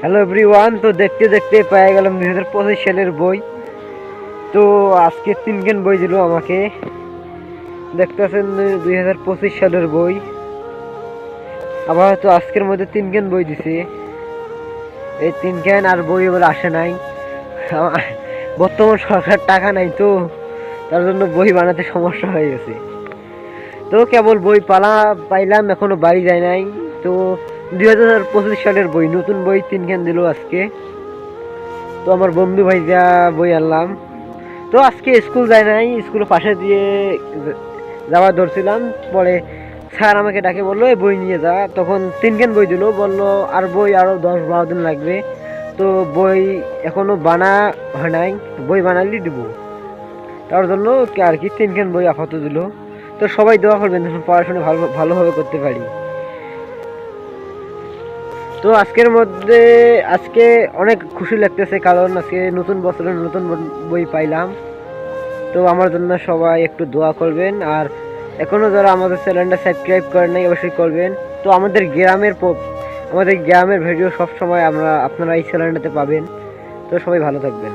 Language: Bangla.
হ্যালো এভরিওয়ান তো দেখতে দেখতে পেয়ে গেলাম দুই হাজার পঁচিশ সালের বই। তো আজকে তিনখান বই দিল আমাকে। দেখতেছেন দুই হাজার পঁচিশ সালের বই। আবার হয়তো আজকের মধ্যে তিনখান বই দিছে। এই তিনখান আর বই বলে আসে নাই। বর্তমান সরকার টাকা নাই তো, তার জন্য বই বানাতে সমস্যা হয়ে গেছে। তো কেবল বই পালা পাইলাম, এখনও বাড়ি যায় নাই। তো দুই হাজার পঁচিশ সালের বই, নতুন বই তিনখান দিল আজকে। তো আমার বন্ধু ভাই যা বই আনলাম। তো আজকে স্কুল যায় নাই, স্কুল পাশে দিয়ে যাওয়া ধরছিলাম। পরে স্যার আমাকে ডাকে বলল, এই বই নিয়ে যা। তখন তিনখান বই দিল, বলল, আর বই আরও দশ বারো দিন লাগবে। তো বই এখনও বানা হয় নাই, বই বানালি দিব। তার জন্য আর কি তিনখান বই আপাতত দিল। তো সবাই দোয়া করবেন পড়াশোনা ভালো, ভালোভাবে করতে পারি। তো আজকের মধ্যে, আজকে অনেক খুশি লাগতেছে, কারণ আজকে নতুন বছরের নতুন বই পাইলাম। তো আমার জন্য সবাই একটু দোয়া করবেন, আর এখনও যারা আমাদের চ্যানেলটা সাবস্ক্রাইব করেন নাই, অবশ্যই করবেন। তো আমাদের গ্রামের আমাদের গ্রামের ভিডিও সব সময় আমরা আপনারা এই চ্যানেলটাতে পাবেন। তো সবাই ভালো থাকবেন।